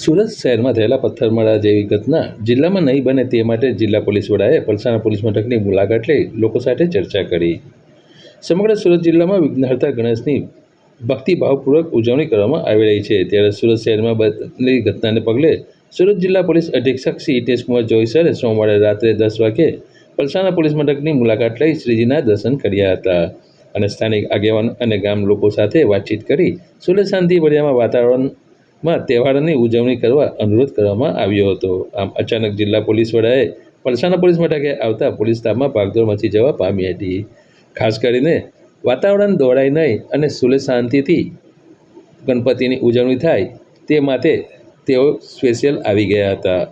સુરત શહેરમાં થયેલા પથ્થરમારા જેવી ઘટના જિલ્લામાં નહીં બને તે માટે જિલ્લા પોલીસ વડાએ પલસાણા પોલીસ મથકની મુલાકાત લઈ લોકો સાથે ચર્ચા કરી. સમગ્ર સુરત જિલ્લામાં વિઘ્નહર્તા ગણેશની ભક્તિભાવપૂર્વક ઉજવણી કરવામાં આવી રહી છે. ત્યારે સુરત શહેરમાં બનેલી ઘટનાને પગલે સુરત જિલ્લા પોલીસ અધિક્ષક શ્રી હિતેશકુમાર જોઈસરે સોમવારે રાત્રે દસ વાગે પલસાણા પોલીસ મથકની મુલાકાત લઈ શ્રીજીના દર્શન કર્યા હતા અને સ્થાનિક આગેવાન અને ગામ લોકો સાથે વાતચીત કરી સુરત શાંતિભર્યામાં વાતાવરણમાં તહેવારોની ઉજવણી કરવા અનુરોધ કરવામાં આવ્યો હતો. આમ અચાનક જિલ્લા પોલીસ વડાએ પલસાણા પોલીસ મથકે આવતા પોલીસ સ્ટાફમાં ભાગદોડ મચી જવા પામી હતી. ખાસ કરીને વાતાવરણ દોડાય નહીં અને સુલે શાંતિથી ગણપતિની ઉજવણી થાય તે માટે તેઓ સ્પેશિયલ આવી ગયા હતા.